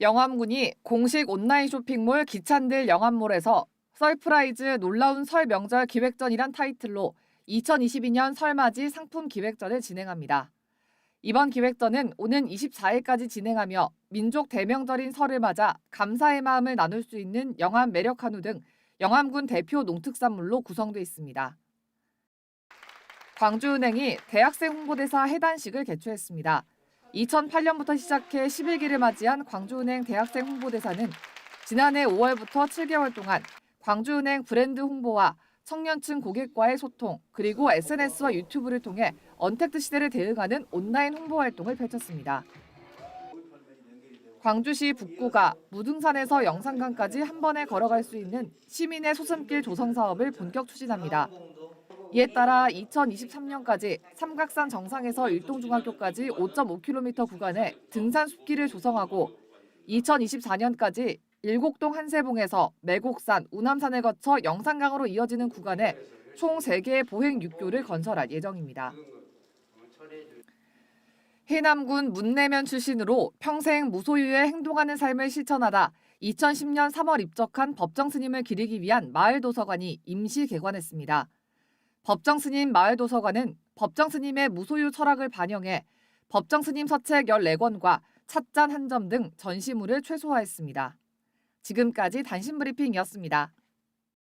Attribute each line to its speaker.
Speaker 1: 영암군이 공식 온라인 쇼핑몰 기찬들 영암몰에서 서프라이즈 놀라운 설 명절 기획전이란 타이틀로 2022년 설맞이 상품 기획전을 진행합니다. 이번 기획전은 오는 24일까지 진행하며 민족 대명절인 설을 맞아 감사의 마음을 나눌 수 있는 영암 매력 한우 등 영암군 대표 농특산물로 구성돼 있습니다. 광주은행이 대학생 홍보대사 해단식을 개최했습니다. 2008년부터 시작해 11기를 맞이한 광주은행 대학생 홍보대사는 지난해 5월부터 7개월 동안 광주은행 브랜드 홍보와 청년층 고객과의 소통, 그리고 SNS와 유튜브를 통해 언택트 시대를 대응하는 온라인 홍보 활동을 펼쳤습니다. 광주시 북구가 무등산에서 영산강까지 한 번에 걸어갈 수 있는 시민의 소선길 조성 사업을 본격 추진합니다. 이에 따라 2023년까지 삼각산 정상에서 일동중학교까지 5.5km 구간에 등산 숲길을 조성하고 2024년까지 일곡동 한세봉에서 매곡산, 우남산을 거쳐 영산강으로 이어지는 구간에 총 3개의 보행 육교를 건설할 예정입니다. 해남군 문내면 출신으로 평생 무소유의 행동하는 삶을 실천하다 2010년 3월 입적한 법정 스님을 기리기 위한 마을 도서관이 임시 개관했습니다. 법정 스님 마을 도서관은 법정 스님의 무소유 철학을 반영해 법정 스님 서책 14권과 찻잔 한 점 등 전시물을 최소화했습니다. 지금까지 단신 브리핑이었습니다.